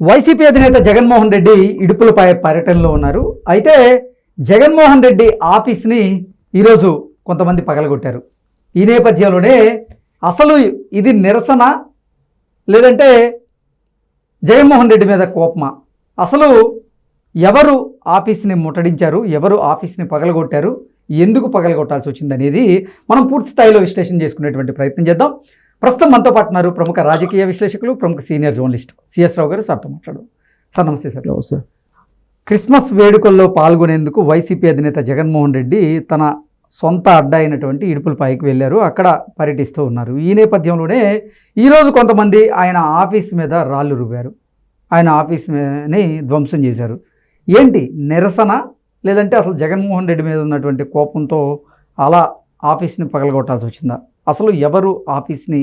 YCP అధినేత జగన్మోహన్ రెడ్డి ఇడుపులపై పర్యటనలో ఉన్నారు. అయితే జగన్మోహన్ రెడ్డి ఆఫీస్ని ఈరోజు కొంతమంది పగలగొట్టారు. ఈ నేపథ్యంలోనే అసలు ఇది నిరసన లేదంటే జగన్మోహన్ రెడ్డి మీద కోపమా? అసలు ఎవరు ఆఫీస్ని ముట్టడించారు? ఎవరు ఆఫీస్ని పగలగొట్టారు? ఎందుకు పగలగొట్టాల్సి వచ్చింది అనేది మనం పూర్తి స్థాయిలో విశ్లేషణ చేసుకునేటువంటి ప్రయత్నం చేద్దాం. ప్రస్తుతం మనతో పాటు ఉన్నారు ప్రముఖ రాజకీయ విశ్లేషకులు ప్రముఖ సీనియర్ జర్నలిస్ట్ సిఎస్ రావు గారు. సార్తో మాట్లాడు సార్ నమస్తే సార్. నమస్తే. క్రిస్మస్ వేడుకల్లో పాల్గొనేందుకు వైసీపీ అధినేత జగన్మోహన్ రెడ్డి తన సొంత అడ్డా అయినటువంటి ఇడుపులపాయకి వెళ్ళారు. అక్కడ పర్యటిస్తూ ఉన్నారు. ఈ నేపథ్యంలోనే ఈరోజు కొంతమంది ఆయన ఆఫీస్ మీద రాళ్ళు రువ్వారు. ఆయన ఆఫీస్ని ధ్వంసం చేశారు. ఏంటి? నిరసన? లేదంటే అసలు జగన్మోహన్ రెడ్డి మీద ఉన్నటువంటి కోపంతో అలా ఆఫీస్ని పగలగొట్టాల్సి వచ్చిందా? అసలు ఎవరు ఆఫీస్ని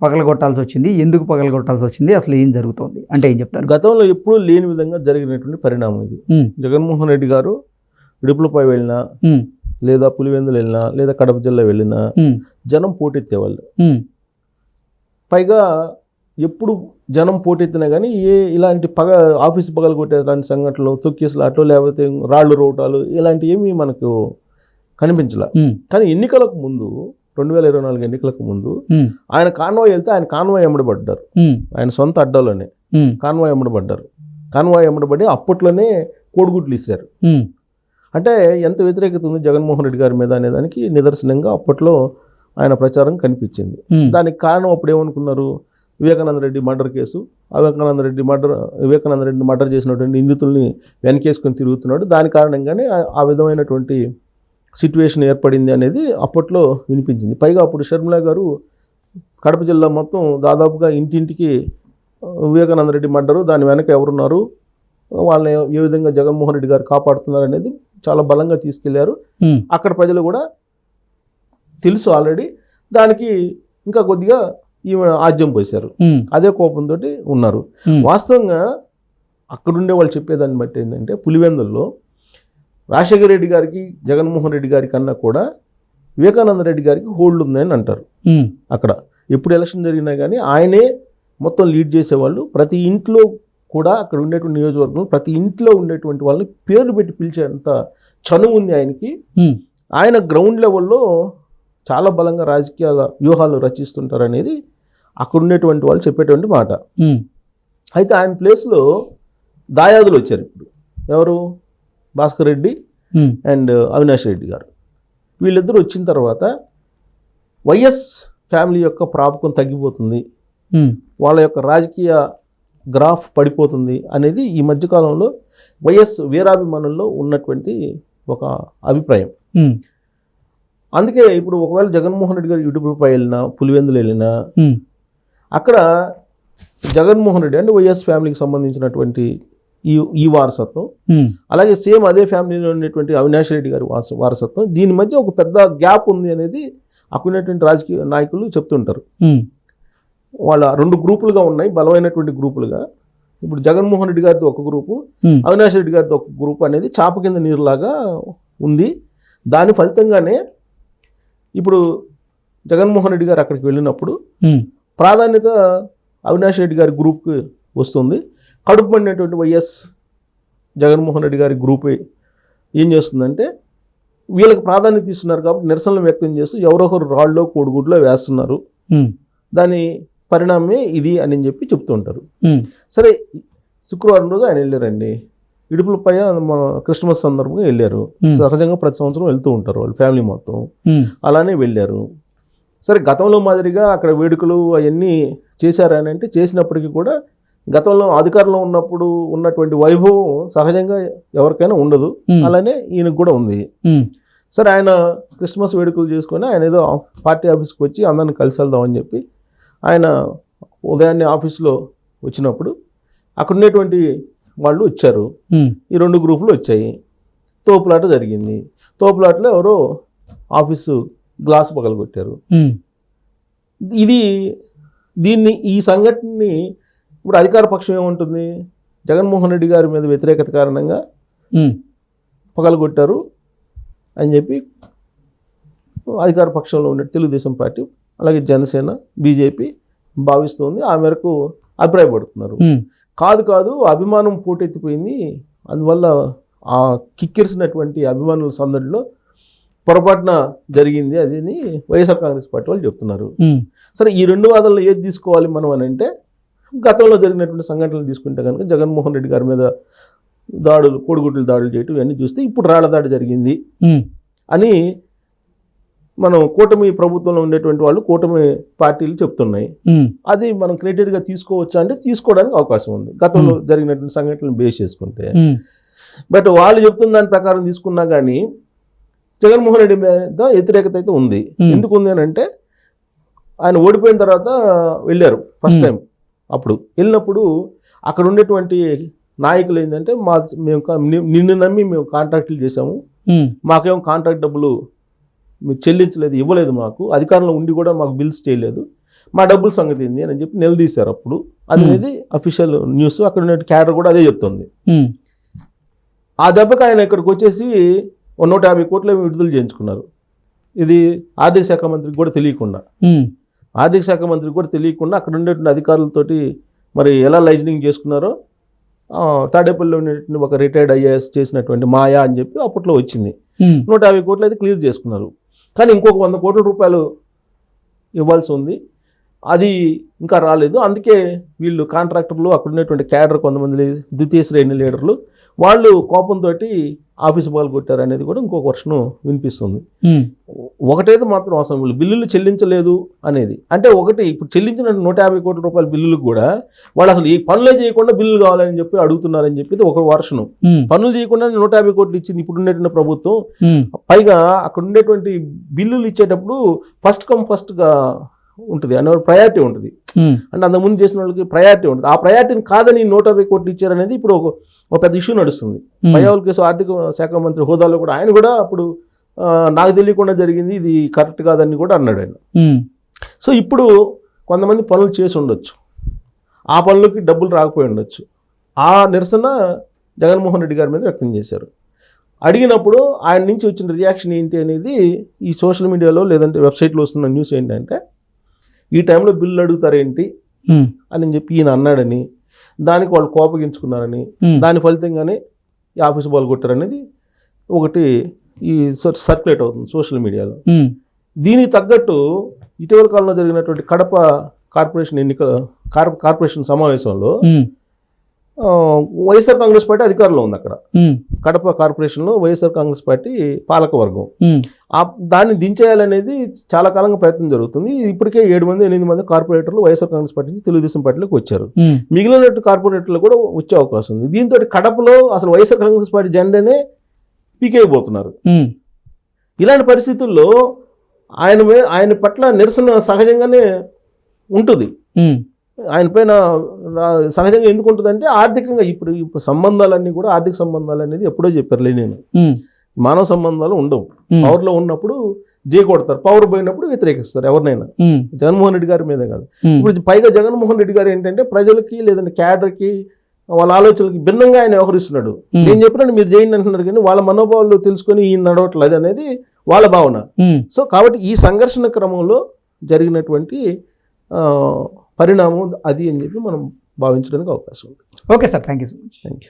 పగలగొట్టాల్సి వచ్చింది ఎందుకు పగలగొట్టాల్సి వచ్చింది అసలు ఏం జరుగుతోంది? అంటే ఏం చెప్తారు? గతంలో ఎప్పుడూ లేని విధంగా జరిగినటువంటి పరిణామం ఇది. జగన్మోహన్ రెడ్డి గారు ఇడుపులపై వెళ్ళినా లేదా పులివెందులు వెళ్ళినా లేదా కడప జిల్లా వెళ్ళినా జనం పోటెత్తేవాళ్ళు పైగా ఎప్పుడు జనం పోటెత్తినా కానీ ఏ ఇలాంటి పగ ఆఫీస్ పగలు కొట్టేలాంటి సంఘటనలు తొక్కేసలాట్లు లేకపోతే రాళ్ళు రోటాలు ఇలాంటివి ఏమీ మనకు కనిపించలే. కానీ ఎన్నికలకు ముందు రెండు వేల ఇరవై నాలుగు ఎన్నికలకు ముందు ఆయన కాన్వాయ్ వెళ్తే ఆయన కాన్వాయ్ ఎమ్మడబడ్డారు. ఆయన సొంత అడ్డాలోనే కాన్వాయ్ ఎమ్మడబడ్డారు. కాన్వాయ్ ఎమ్మడబడి అప్పట్లోనే కోడిగుడ్లు ఇస్తారు అంటే ఎంత వ్యతిరేకత ఉంది జగన్మోహన్ రెడ్డి గారి మీద అనేదానికి నిదర్శనంగా అప్పట్లో ఆయన ప్రచారం కనిపించింది. దానికి కారణం అప్పుడు ఏమనుకున్నారు? Vivekananda Reddy murder case. Vivekananda Reddy murder Vivekananda Reddy murder చేసినటువంటి నిందితుల్ని వెనకేసుకొని తిరుగుతున్నాడు. దాని కారణంగానే ఆ విధమైనటువంటి సిట్యువేషన్ ఏర్పడింది అనేది అప్పట్లో వినిపించింది. పైగా అప్పుడు షర్మిల గారు కడప జిల్లా మొత్తం దాదాపుగా ఇంటింటికి వివేకానంద రెడ్డి మర్డరు దాని వెనక ఎవరున్నారు వాళ్ళని ఏ విధంగా జగన్మోహన్ రెడ్డి గారు కాపాడుతున్నారు అనేది చాలా బలంగా తీసుకెళ్ళారు. అక్కడ ప్రజలు కూడా తెలుసు ఆల్రెడీ. దానికి ఇంకా కొద్దిగా ఈమె ఆజ్యం పోసారు అదే కోపంతో ఉన్నారు. వాస్తవంగా అక్కడుండే వాళ్ళు చెప్పేదాన్ని బట్టి ఏంటంటే పులివెందుల్లో రాజశేఖర రెడ్డి గారికి జగన్మోహన్ రెడ్డి గారి కన్నా కూడా వివేకానంద రెడ్డి గారికి హోల్డ్ ఉందని అంటారు. అక్కడ ఎప్పుడు ఎలక్షన్ జరిగినా కానీ ఆయనే మొత్తం లీడ్ చేసేవాళ్ళు. ప్రతి ఇంట్లో కూడా అక్కడ ఉండేటువంటి నియోజకవర్గంలో ప్రతి ఇంట్లో ఉండేటువంటి వాళ్ళని పేర్లు పెట్టి పిలిచేంత చనువు ఉంది ఆయనకి. ఆయన గ్రౌండ్ లెవెల్లో చాలా బలంగా రాజకీయాల వ్యూహాలు రచిస్తుంటారు అనేది అక్కడ ఉండేటువంటి వాళ్ళు చెప్పేటువంటి మాట. అయితే ఆయన ప్లేస్లో దాయాదులు వచ్చారు ఇప్పుడు. ఎవరు? భాస్కర్ రెడ్డి ఉమ్, అండ్ అవినాష్ రెడ్డి గారు. వీళ్ళిద్దరూ వచ్చిన తర్వాత వైఎస్ ఫ్యామిలీ యొక్క ప్రాపకం తగ్గిపోతుంది. ఉమ్, వాళ్ళ యొక్క రాజకీయ గ్రాఫ్ పడిపోతుంది అనేది ఈ మధ్యకాలంలో వైఎస్ వీరాభిమానుల్లో ఉన్నటువంటి ఒక అభిప్రాయం. ఉమ్, అందుకే ఇప్పుడు ఒకవేళ జగన్మోహన్ రెడ్డి గారు యూట్యూబ్పై వెళ్ళినా పులివెందులు వెళ్ళినా అక్కడ జగన్మోహన్ రెడ్డి అంటే వైఎస్ ఫ్యామిలీకి సంబంధించినటువంటి ఈ ఈ వారసత్వం. అలాగే సేమ్ అదే ఫ్యామిలీలో ఉండేటువంటి అవినాష్ రెడ్డి గారి వారస వారసత్వం. దీని మధ్య ఒక పెద్ద గ్యాప్ ఉంది అనేది అక్కడ రాజకీయ నాయకులు చెప్తుంటారు. వాళ్ళ రెండు గ్రూపులుగా ఉన్నాయి బలమైనటువంటి గ్రూపులుగా. ఇప్పుడు జగన్మోహన్ రెడ్డి గారితో ఒక గ్రూపు అవినాష్ రెడ్డి గారితో ఒక గ్రూప్ అనేది చాప కింద నీరులాగా ఉంది. దాని ఫలితంగానే ఇప్పుడు జగన్మోహన్ రెడ్డి గారు అక్కడికి వెళ్ళినప్పుడు ప్రాధాన్యత అవినాష్ రెడ్డి గారి గ్రూప్కి వస్తుంది. కడుపు పడినటువంటి వైఎస్ జగన్మోహన్ రెడ్డి గారి గ్రూప్ ఏం చేస్తుందంటే వీళ్ళకి ప్రాధాన్యత ఇస్తున్నారు కాబట్టి నిరసనలు వ్యక్తం చేస్తూ ఎవరొకరు రాళ్ళలో కోడిగుడ్లో వేస్తున్నారు. దాని పరిణామమే ఇది అని చెప్పి చెప్తూ ఉంటారు. ఉమ్, సరే శుక్రవారం రోజు ఆయన వెళ్ళారండి. ఇడుపులపై మన క్రిస్మస్ సందర్భంగా వెళ్ళారు. సహజంగా ప్రతి సంవత్సరం వెళ్తూ ఉంటారు వాళ్ళు ఫ్యామిలీ మొత్తం. అలానే వెళ్ళారు. సరే గతంలో మాదిరిగా అక్కడ వేడుకలు అవన్నీ చేశారని అంటే చేసినప్పటికీ కూడా గతంలో అధికారంలో ఉన్నప్పుడు ఉన్నటువంటి వైభవం సహజంగా ఎవరికైనా ఉండదు. అలానే ఈయనకు కూడా ఉంది. సరే ఆయన క్రిస్మస్ వేడుకలు చేసుకొని ఆయన ఏదో పార్టీ ఆఫీస్కి వచ్చి అందరిని కలిసి వెళ్దామని చెప్పి ఆయన ఉదయాన్నే ఆఫీస్లో వచ్చినప్పుడు అక్కడ ఉన్నటువంటి వాళ్ళు వచ్చారు. ఈ రెండు గ్రూపులు వచ్చాయి. తోపులాట జరిగింది. తోపులాటలో ఎవరో ఆఫీసు గ్లాస్ పగలగొట్టారు. ఇది దీన్ని ఈ సంఘటనని ఇప్పుడు అధికార పక్షం ఏముంటుంది? జగన్మోహన్ రెడ్డి గారి మీద వ్యతిరేకత కారణంగా పగలగొట్టారు అని చెప్పి అధికార పక్షంలో ఉండే తెలుగుదేశం పార్టీ అలాగే జనసేన బీజేపీ భావిస్తుంది. ఆ మేరకు అభిప్రాయపడుతున్నారు. కాదు కాదు అభిమానం పోటెత్తిపోయింది. అందువల్ల ఆ కిక్కిరిసినటువంటి అభిమానుల సందడిలో పొరపాటున జరిగింది అది అని వైఎస్ఆర్ కాంగ్రెస్ పార్టీ వాళ్ళు చెప్తున్నారు. సరే ఈ రెండు వాదనలు ఏది తీసుకోవాలి మనం అని అంటే గతంలో జరిగినటువంటి సంఘటనలు తీసుకుంటే కనుక జగన్మోహన్ రెడ్డి గారి మీద దాడులు కోడిగుడ్లు దాడులు చేయటం ఇవన్నీ చూస్తే ఇప్పుడు రాళ్ళ దాడి జరిగింది. అని మనం కూటమి ప్రభుత్వంలో ఉండేటువంటి వాళ్ళు కూటమి పార్టీలు చెప్తున్నాయి. అది మనం క్రైటీరియా తీసుకోవచ్చా అంటే తీసుకోవడానికి అవకాశం ఉంది. గతంలో జరిగినటువంటి సంఘటనలు బేస్ చేసుకుంటే. బట్ వాళ్ళు చెప్తున్న దాని ప్రకారం తీసుకున్నా కానీ జగన్మోహన్ రెడ్డి మీద వ్యతిరేకత అయితే ఉంది. ఎందుకు ఉంది అని అంటే ఆయన ఓడిపోయిన తర్వాత వెళ్ళారు ఫస్ట్. టైం. అప్పుడు వెళ్ళినప్పుడు అక్కడ ఉండేటువంటి నాయకులు ఏంటంటే మా మేము నిన్ను నమ్మి మేము కాంట్రాక్టులు చేసాము మాకేం కాంట్రాక్ట్ డబ్బులు మీరు చెల్లించలేదు ఇవ్వలేదు మాకు. అధికారంలో ఉండి కూడా మాకు బిల్స్ చేయలేదు. మా డబ్బుల సంగతి ఏంది అని చెప్పి నిలదీశారు అప్పుడు. అది. అనేది అఫీషియల్ న్యూస్. అక్కడ ఉన్న క్యాడర్ కూడా అదే చెప్తుంది. ఆ దెబ్బకి ఆయన ఇక్కడికి వచ్చేసి నూట యాభై కోట్లు విడుదల చేయించుకున్నారు. ఇది ఆర్థిక శాఖ మంత్రికి కూడా తెలియకుండా. ఆర్థిక శాఖ మంత్రికి కూడా తెలియకుండా అక్కడ ఉండేటువంటి అధికారులతోటి మరి ఎలా లైజనింగ్ చేసుకున్నారో తాడేపల్లిలో ఉండేటువంటి ఒక రిటైర్డ్ ఐఏఎస్ చేసినటువంటి మాయా అని చెప్పి అప్పట్లో వచ్చింది. నూట యాభై కోట్లు అయితే క్లియర్ చేసుకున్నారు. కానీ ఇంకొక వంద కోట్ల రూపాయలు ఇవ్వాల్సి ఉంది. అది ఇంకా రాలేదు. అందుకే వీళ్ళు కాంట్రాక్టర్లు అక్కడ ఉన్నటువంటి క్యాడర్ కొంతమంది ద్వితీయ శ్రేణి లీడర్లు వాళ్ళు కోపంతో ఆఫీస్ బాల్ కొట్టారు అనేది కూడా ఇంకొక వర్షను వినిపిస్తుంది. ఒకటైతే మాత్రం అవసరం వీళ్ళు బిల్లులు చెల్లించలేదు అనేది. అంటే ఒకటి ఇప్పుడు చెల్లించిన నూట యాభై కోట్ల రూపాయల బిల్లులకు కూడా వాళ్ళు అసలు ఈ పనులే చేయకుండా బిల్లులు కావాలని చెప్పి అడుగుతున్నారని చెప్పి ఒక వర్షను ఉమ్, పనులు చేయకుండా నూట యాభై కోట్లు ఇచ్చింది ఇప్పుడు ఉండేటువంటి ప్రభుత్వం. పైగా అక్కడ ఉండేటువంటి బిల్లులు ఇచ్చేటప్పుడు ఫస్ట్ కమ్ ఫస్ట్గా ఉంటుంది. అనే ప్రయారిటీ ఉంటుంది. అంటే అంతకుముందు చేసిన వాళ్ళకి ప్రయారిటీ ఉంటుంది. ఆ ప్రయారిటీని కాదని నూట యాభై కోట్లు ఇచ్చారనేది ఇప్పుడు ఒక పెద్ద ఇష్యూ నడుస్తుంది. పయ్యావుల కేసు ఆర్థిక శాఖ మంత్రి హోదాలో కూడా ఆయన కూడా అప్పుడు నాకు తెలియకుండా జరిగింది ఇది కరెక్ట్ కాదని కూడా అన్నాడు ఆయన. సో ఇప్పుడు కొంతమంది పనులు చేసి ఉండొచ్చు. ఆ పనులకి డబ్బులు రాకపోయి ఉండొచ్చు. ఆ నిరసన జగన్మోహన్ రెడ్డి గారి మీద వ్యక్తం చేశారు. అడిగినప్పుడు ఆయన నుంచి వచ్చిన రియాక్షన్ ఏంటి అనేది ఈ సోషల్ మీడియాలో లేదంటే వెబ్సైట్లో వస్తున్న న్యూస్ ఏంటంటే ఈ టైంలో బిల్లు అడుగుతారేంటి? అని చెప్పి ఈయన అన్నాడని దానికి వాళ్ళు కోపగించుకున్నారని దాని ఫలితంగానే ఈ ఆఫీస్ బాల్ కొట్టారనేది ఒకటి ఈ సర్క్యులేట్ అవుతుంది సోషల్ మీడియాలో. దీనికి తగ్గట్టు ఇటీవల కాలంలో జరిగినటువంటి కడప కార్పొరేషన్ ఎన్నిక కార్- కార్పొరేషన్ సమావేశంలో వైఎస్ఆర్ కాంగ్రెస్ పార్టీ అధికారంలో ఉంది అక్కడ. కడప కార్పొరేషన్లో వైఎస్ఆర్ కాంగ్రెస్ పార్టీ పాలకవర్గం. ఉమ్, ఆ దాన్ని దించేయాలనేది చాలా కాలంగా ప్రయత్నం జరుగుతుంది. ఇప్పటికే ఏడు మంది ఎనిమిది మంది కార్పొరేటర్లు వైఎస్ఆర్ కాంగ్రెస్ పార్టీ నుంచి తెలుగుదేశం పార్టీలోకి వచ్చారు. మిగిలినట్టు కార్పొరేటర్లు కూడా వచ్చే అవకాశం ఉంది. దీంతో కడపలో అసలు వైఎస్ఆర్ కాంగ్రెస్ పార్టీ జెండానే పీకేయబోతున్నారు. ఇలాంటి పరిస్థితుల్లో ఆయన ఆయన పట్ల నిరసన సహజంగానే ఉంటుంది. ఆయన పైన సహజంగా ఎందుకు ఉంటుందంటే ఆర్థికంగా ఇప్పుడు ఇప్పుడు సంబంధాలన్నీ కూడా ఆర్థిక సంబంధాలు అనేది ఎప్పుడో చెప్పారులే నేను. మానవ సంబంధాలు ఉండవు. పవర్లో ఉన్నప్పుడు జే కొడతారు పవర్ పోయినప్పుడు వ్యతిరేకిస్తారు ఎవరినైనా. జగన్మోహన్ రెడ్డి గారి మీదే కాదు. ఇప్పుడు పైగా జగన్మోహన్ రెడ్డి గారు ఏంటంటే ప్రజలకి లేదంటే క్యాడర్కి వాళ్ళ ఆలోచనలకి భిన్నంగా ఆయన వ్యవహరిస్తున్నాడు. నేను చెప్పినట్టు మీరు చేయండి అంటున్నారు కానీ వాళ్ళ మనోభావాలు తెలుసుకొని ఈయన నడవట్లేదు అనేది వాళ్ళ భావన. సో కాబట్టి ఈ సంఘర్షణ క్రమంలో జరిగినటువంటి పరిణామం అది అని చెప్పి మనం భావించడానికి అవకాశం ఉంది. Okay sir thank you so much. Thank you